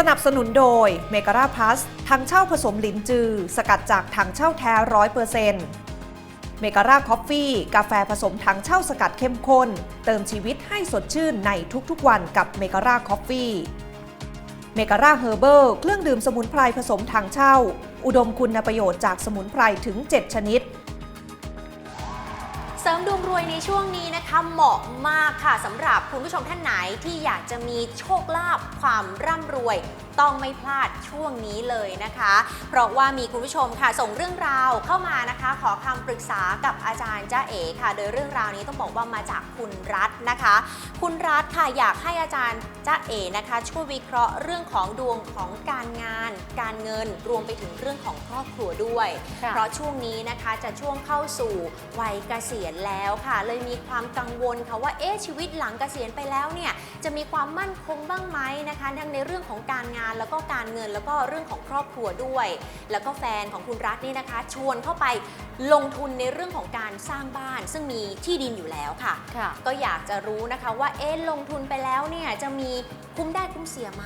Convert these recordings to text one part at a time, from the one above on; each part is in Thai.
สนับสนุนโดยเมก a าพลัสถังเช่าผสมลินจือ สกัดจากถังเช่าแท้ร้อยเปอร์เซ็นต์เมการาคอฟฟี่กาแฟผสมถังเช่าสกัดเข้มข้น เติมชีวิตให้สดชื่นในทุกๆวันกับเมการาคอฟฟี่เมการาเฮอร์เบิลเครื่องดื่มสมุนไพรผสมถังเช่า อุดมคุณประโยชน์จากสมุนไพรถึง 7 ชนิดเสริมด วงรวยในช่วงนี้นะคะเหมาะมากค่ะสำหรับคุณผู้ชมท่านไหนที่อยากจะมีโชคลาภความร่ำรวย ต้องไม่พลาดช่วงนี้เลยนะคะ เพราะว่ามีคุณผู้ชมค่ะส่งเรื่องราวเข้ามานะคะ ขอคำปรึกษากับอาจารย์จ้าเอ๋ค่ะ โดยเรื่องราวนี้ต้องบอกว่ามาจากคุณรัฐ นะคะ คุณรัฐค่ะอยากให้อาจารย์จ้าเอ๋นะคะ ช่วยวิเคราะห์เรื่องของดวงของการงาน การเงินรวมไปถึงเรื่องของครอบครัวด้วย ค่ะ เพราะช่วงนี้นะคะจะช่วงเข้าสู่วัยเกษียณแล้วค่ะ เลยมีความกังวลค่ะว่าเอ๊ะชีวิตหลังเกษียณไปแล้วเนี่ยจะมีความมั่นคงบ้างไหมนะคะทั้งในเรื่องของการงานแล้วก็การเงินแล้วก็เรื่องของครอบครัวด้วย แล้วก็แฟนของคุณรัฐนี่นะคะ ชวนเข้าไปลงทุนในเรื่องของการสร้างบ้าน ซึ่งมีที่ดินอยู่แล้วค่ะ ค่ะ ก็อยากจะรู้นะคะว่าเอ๊ะลงทุนไปแล้วเนี่ยจะมีคุ้มได้คุ้มเสียไหม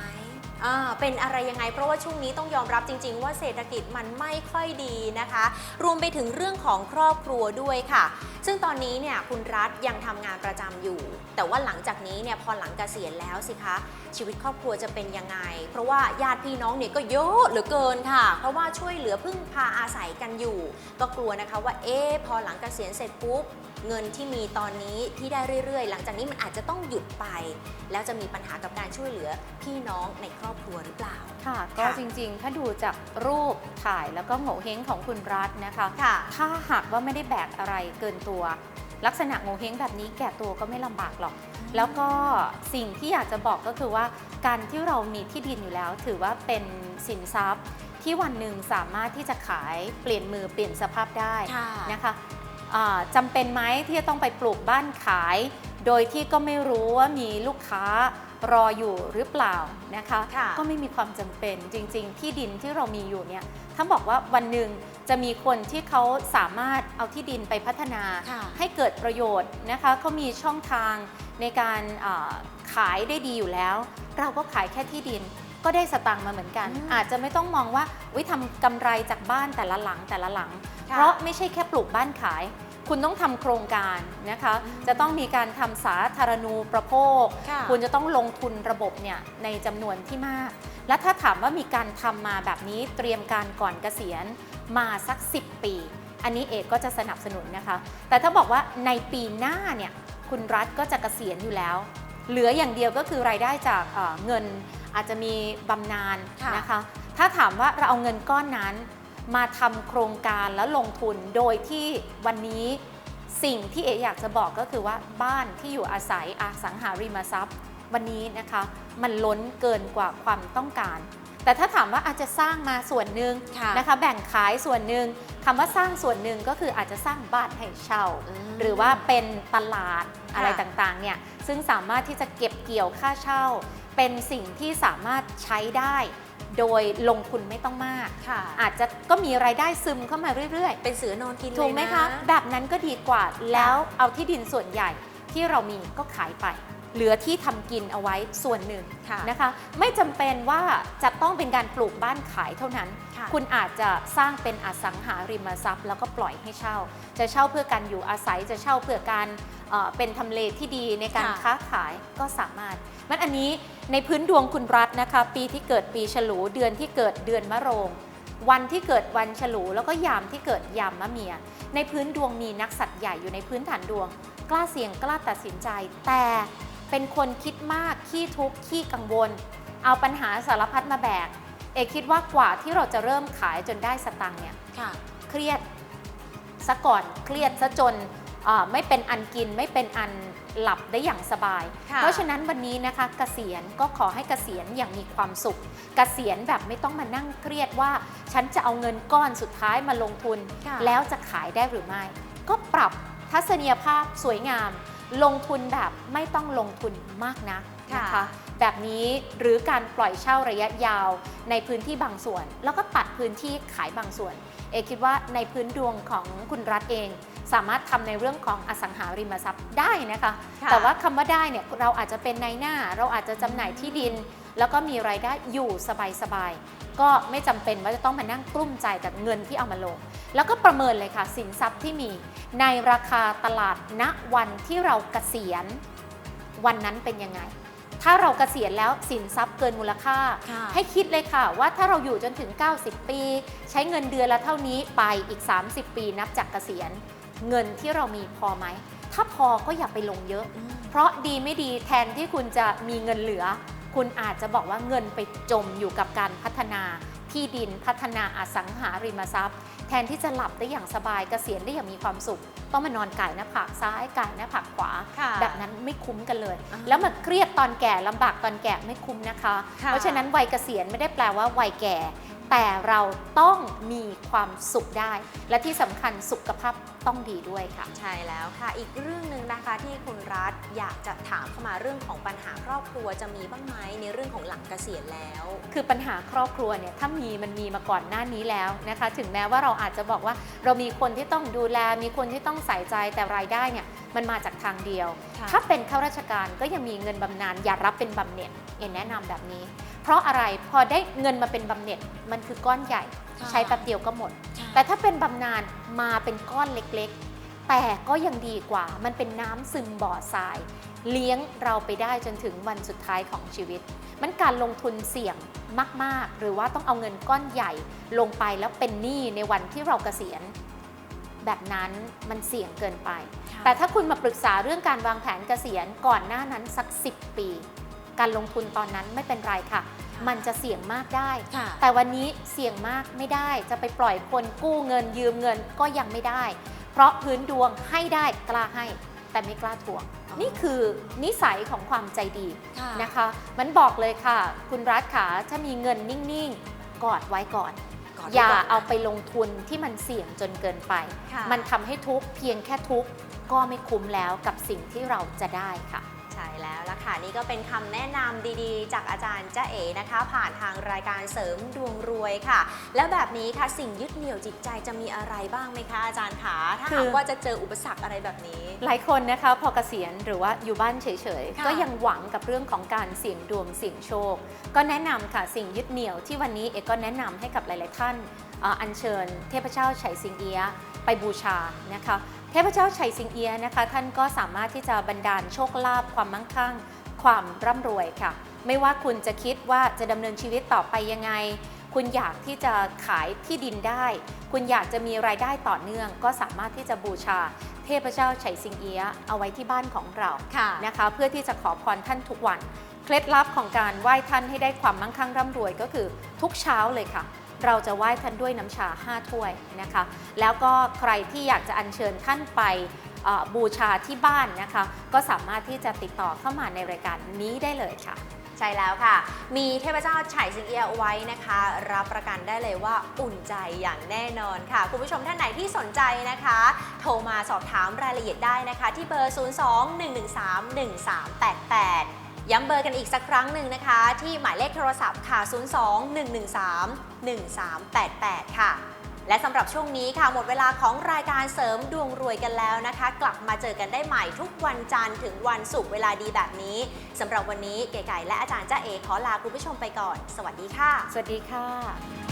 เป็นอะไรยังไง เพราะว่าช่วงนี้ต้องยอมรับจริง ๆ ว่าเศรษฐกิจมันไม่ค่อยดีนะคะ รวมไปถึงเรื่องของครอบครัวด้วยค่ะ ซึ่งตอนนี้เนี่ยคุณรัฐยังทำงานประจำอยู่ แต่ว่าหลังจากนี้เนี่ยพอหลังเกษียณแล้วสิคะชีวิตครอบครัวจะเป็นยังไง เพราะว่าญาติพี่น้องเนี่ยก็เยอะเหลือเกินค่ะ เพราะว่าช่วยเหลือพึ่งพาอาศัยกันอยู่ ก็กลัวนะคะว่าเอ๊ะพอหลังเกษียณเสร็จปุ๊บ เงินที่มีตอนนี้ที่ได้เรื่อย ๆ หลังจากนี้มันอาจจะต้องหยุดไป แล้วจะมีปัญหากับการช่วยเหลือพี่น้องในครอบครัวหรือเปล่า ค่ะ ก็จริงๆ ถ้าดูจากรูปถ่ายแล้วก็โง่เฮงของคุณรัฐนะคะค่ะ ถ้าหากว่าไม่ได้แบกอะไรเกินตัว ลักษณะโง่เฮงแบบนี้แก่ตัวก็ไม่ลำบากหรอก แล้วก็สิ่งที่อยากจะบอกก็คือว่า การที่เรามีที่ดินอยู่แล้ว ถือว่าเป็นสินทรัพย์ที่วันหนึ่งสามารถที่จะขายเปลี่ยนมือเปลี่ยนสภาพได้ค่ะ นะคะอ่า จำเป็นไหมที่จะต้องไปปลูกบ้านขาย โดยที่ก็ไม่รู้ว่ามีลูกค้ารออยู่หรือเปล่านะคะค่ะก็ไม่มีความจำเป็นจริง ๆ ที่ดินที่เรามีอยู่เนี่ยถ้าบอกว่าวันหนึ่งจะมีคนที่เขาสามารถเอาที่ดินไปพัฒนาค่ะให้เกิดประโยชน์นะคะเขามีช่องทางในการอ่าขายได้ดีอยู่แล้ว เราก็ขายแค่ที่ดิน ก็ได้สตางค์มาเหมือนกันอืมอาจจะไม่ต้องมองว่าวิทำกำไรจากบ้านแต่ละหลังแต่ละหลังค่ะเพราะไม่ใช่แค่ปลูกบ้านขาย คุณต้องทำโครงการนะคะอืมจะต้องมีการทำสาธารณูประโภคค่ะคุณจะต้องลงทุนระบบเนี่ยในจำนวนที่มาก และถ้าถามว่ามีการทำมาแบบนี้เตรียมการก่อนเกษียณมาสัก 10 ปี อันนี้เอกก็จะสนับสนุนนะคะ แต่ถ้าบอกว่าในปีหน้าเนี่ยคุณรัฐก็จะเกษียณอยู่แล้ว เหลืออย่างเดียวก็คือรายได้จากเอ่อเงิน อาจจะมีบำนาญค่ะนะคะ ถ้าถามว่าเราเอาเงินก้อนนั้น มาทำโครงการแล้วลงทุนโดยที่วันนี้สิ่งที่เอ๋อยากจะบอกก็คือว่าบ้านที่อยู่อาศัยอสังหาริมทรัพย์ วันนี้นะคะมันล้นเกินกว่าความต้องการ แต่ถ้าถามว่าอาจจะสร้างมาส่วนหนึ่งค่ะ นะคะแบ่งขายส่วนหนึ่งคำว่าสร้างส่วนหนึ่งก็คืออาจจะสร้างบ้านให้เช่ามหรือว่าเป็นตลาดค่ะอะไรต่างๆเนี่ยซึ่งสามารถที่จะเก็บเกี่ยวค่าเช่า เป็นสิ่งที่สามารถใช้ได้ โดยลงทุนไม่ต้องมาก ค่ะ อาจจะก็มีรายได้ซึมเข้ามาเรื่อย เป็นเสือนอนกินๆเลยถูกไหมคะนแบบนั้นก็ดีกว่าแล้วเอาที่ดินส่วนใหญ่ที่เรามีก็ขายไป เหลือที่ทำกินเอาไว้ส่วนหนึ่งค่ะนะคะ ไม่จำเป็นว่าจะต้องเป็นการปลูกบ้านขายเท่านั้นค่ะคุณอาจจะสร้างเป็นอสังหาริมทรัพย์ แล้วก็ปล่อยให้เช่า จะเช่าเพื่อการอยู่อาศัยจะเช่าเพื่อการเอ่อเป็นทำเลที่ดีในการค่ะค้าขายก็สามารถ มันอันนี้ในพื้นดวงคุณรัฐนะคะ ปีที่เกิดปีฉลูเดือนที่เกิดเดือนมะโรง วันที่เกิดวันฉลูแล้วก็ยามที่เกิดยามมะเมีย ในพื้นดวงมีนักสัตว์ใหญ่อยู่ในพื้นฐานดวง กล้าเสี่ยงกล้าตัดสินใจแต่ เป็นคนคิดมาก ขี้ทุกข์ ขี้กังวล เอาปัญหาสารพัดมาแบก เอกคิดว่ากว่าที่เราจะเริ่มขายจนได้สตังค์เนี่ยค่ะเครียดซะก่อน เครียดซะจนเอ่อไม่เป็นอันกินไม่เป็นอันหลับได้อย่างสบายค่ะเพราะฉะนั้นวันนี้นะคะเกษียณก็ขอให้เกษียณอย่างมีความสุขเกษียณแบบไม่ต้องมานั่งเครียดว่า ฉันจะเอาเงินก้อนสุดท้ายมาลงทุนค่ะแล้วจะขายได้หรือไม่ ก็ปรับทัศนียภาพสวยงาม ลงทุนแบบไม่ต้องลงทุนมากนักนะคะค่ะแบบนี้หรือการปล่อยเช่าระยะยาวในพื้นที่บางส่วน แล้วก็ตัดพื้นที่ขายบางส่วน เอคิดว่าในพื้นดวงของคุณรัฐเอง สามารถทำในเรื่องของอสังหาริมทรัพย์ได้นะคะค่ะแต่ว่าคำว่าได้เนี่ยเราอาจจะเป็นนายหน้า เราอาจจะจำหน่ายที่ดิน แล้วก็มีรายได้อยู่สบายๆก็ไม่จำเป็นว่าจะต้องมานั่งกลุ้มใจกับเงินที่เอามาลง แล้วก็ประเมินเลยค่ะ สินทรัพย์ที่มีในราคาตลาดณวันที่เราเกษียณวันนั้นเป็นยังไงถ้าเราเกษียณแล้วสินทรัพย์เกินมูลค่าค่ะให้คิดเลยค่ะ ว่าถ้าเราอยู่จนถึง 90 ปี ใช้เงินเดือนละเท่านี้ไปอีก 30 ปีนับจากเกษียณ เงินที่เรามีพอไหม ถ้าพอก็อย่าไปลงเยอะ เพราะดีไม่ดีแทนที่คุณจะมีเงินเหลือ คุณอาจจะบอกว่าเงินไปจมอยู่กับการพัฒนาที่ดินพัฒนาอสังหาริมทรัพย์ แทนที่จะหลับได้อย่างสบายเกษียณได้อย่างมีความสุข ต้องมานอนก่ายหน้าผากซ้ายก่ายหน้าผากขวาค่ะแบบนั้นไม่คุ้มกันเลยอ่าแล้วมาเครียดตอนแก่ลำบากตอนแก่ไม่คุ้มนะคะค่ะเพราะฉะนั้นวัยเกษียณไม่ได้แปลว่าวัยแก่ แต่เราต้องมีความสุขได้ และที่สำคัญสุขภาพต้องดีด้วยค่ะ ใช่แล้วค่ะ อีกเรื่องหนึ่งนะคะที่คุณรัฐอยากจะถามเข้ามาเรื่องของปัญหาครอบครัวจะมีบ้างไหมในเรื่องของหลังเกษียณแล้ว คือปัญหาครอบครัวเนี่ยถ้ามีมันมีมาก่อนหน้านี้แล้วนะคะ ถึงแม้ว่าเราอาจจะบอกว่าเรามีคนที่ต้องดูแล มีคนที่ต้องใส่ใจแต่รายได้เนี่ยมันมาจากทางเดียว ค่ะ ถ้าเป็นข้าราชการก็ยังมีเงินบำนาญอย่ารับเป็นบำเหน็จเอ็นแนะนำแบบนี้ เพราะอะไรพอได้เงินมาเป็นบำเหน็จมันคือก้อนใหญ่ค่ะใช้แป๊บเดียวก็หมดใช่แต่ถ้าเป็นบำนาญมาเป็นก้อนเล็กๆ แต่ก็ยังดีกว่ามันเป็นน้ำซึมบ่อทราย เลี้ยงเราไปได้จนถึงวันสุดท้ายของชีวิต มันการลงทุนเสี่ยงมาก ๆ หรือว่าต้องเอาเงินก้อนใหญ่ลงไปแล้วเป็นหนี้ในวันที่เราเกษียณแบบนั้นมันเสี่ยงเกินไป แต่ถ้าคุณมาปรึกษาเรื่องการวางแผนเกษียณก่อนหน้านั้นสัก 10 ปี การลงทุนตอนนั้นไม่เป็นไรค่ะ มันจะเสี่ยงมากได้ค่ะแต่วันนี้เสี่ยงมากไม่ได้ จะไปปล่อยคนกู้เงินยืมเงินก็ยังไม่ได้ เพราะพื้นดวงให้ได้กล้าให้แต่ไม่กล้าทวงอ๋อนี่คือนิสัยของความใจดีค่ะนะคะ มันบอกเลยค่ะ คุณรัฐขาถ้ามีเงินนิ่งๆ กอดไว้ก่อนก่นอย่าไว้ก่นเอาไปลงทุนที่มันเสี่ยงจนเกินไปค่ะมันทำให้ทุกข์เพียงแค่ทุกข์ก็ไม่คุ้มแล้วกับสิ่งที่เราจะได้ค่ะใช่ แล้วล่ะค่ะนี่ก็เป็นคำแนะนำดีๆ จากอาจารย์จ้าเอ๋นะคะ ผ่านทางรายการเสริมดวงรวยค่ะ แล้วแบบนี้ค่ะสิ่งยึดเหนี่ยวจิตใจจะมีอะไรบ้างไหมคะอาจารย์คะถ้าคืหากอว่าจะเจออุปสรรคอะไรแบบนี้ หลายคนนะคะพอเกษียณหรือว่าอยู่บ้านเฉยค่ะๆก็ยังหวังกับเรื่องของการเสี่ยงดวงเสี่ยงโชค ก็แนะนำค่ะสิ่งยึดเหนี่ยวที่วันนี้เอกก็แนะนำให้กับหลาย ๆ ท่านเอัญเชิญ เทพเจ้าไฉสิงเอียะไปบูชานะคะเทพเจ้าไฉสิงเอียะนะคะท่านก็สามารถที่จะบันดาลโชคลาภความมั่งคั่ง ความร่ำรวยค่ะ ไม่ว่าคุณจะคิดว่าจะดำเนินชีวิตต่อไปยังไง คุณอยากที่จะขายที่ดินได้ คุณอยากจะมีรายได้ต่อเนื่อง ก็สามารถที่จะบูชาเทพเจ้าไฉสิงเอียะเอาไว้ที่บ้านของเราค่ะนะคะเพื่อที่จะขอพรท่านทุกวัน เคล็ดลับของการไหว้ท่านให้ได้ความมั่งคั่งร่ำรวยก็คือทุกเช้าเลยค่ะ เราจะไหว้ท่านด้วยน้ำชา 5 ถ้วยนะคะ แล้วก็ใครที่อยากจะอัญเชิญท่านไปบูชาที่บ้านนะคะ ก็สามารถที่จะติดต่อเข้ามาในรายการนี้ได้เลยค่ะ ใช่แล้วค่ะ มีเทพเจ้าไฉสิงเอียไว้นะคะ รับประกันได้เลยว่าอุ่นใจอย่างแน่นอนค่ะ คุณผู้ชมท่านไหนที่สนใจนะคะ โทรมาสอบถามรายละเอียดได้นะคะ ที่เบอร์ 02-113-1388 ย้ำเบอร์กันอีกสักครั้งหนึ่งนะคะ ที่หมายเลขโทรศัพท์ค่ะ 02-113-1388 ค่ะ และสำหรับช่วงนี้ค่ะ หมดเวลาของรายการเสริมดวงรวยกันแล้วนะคะ กลับมาเจอกันได้ใหม่ทุกวันจันทร์ถึงวันศุกร์เวลาดีแบบนี้สำหรับวันนี้เก๋ไก่และอาจารย์จ้าเอขอลาคุณผู้ชมไปก่อน สวัสดีค่ะ สวัสดีค่ะ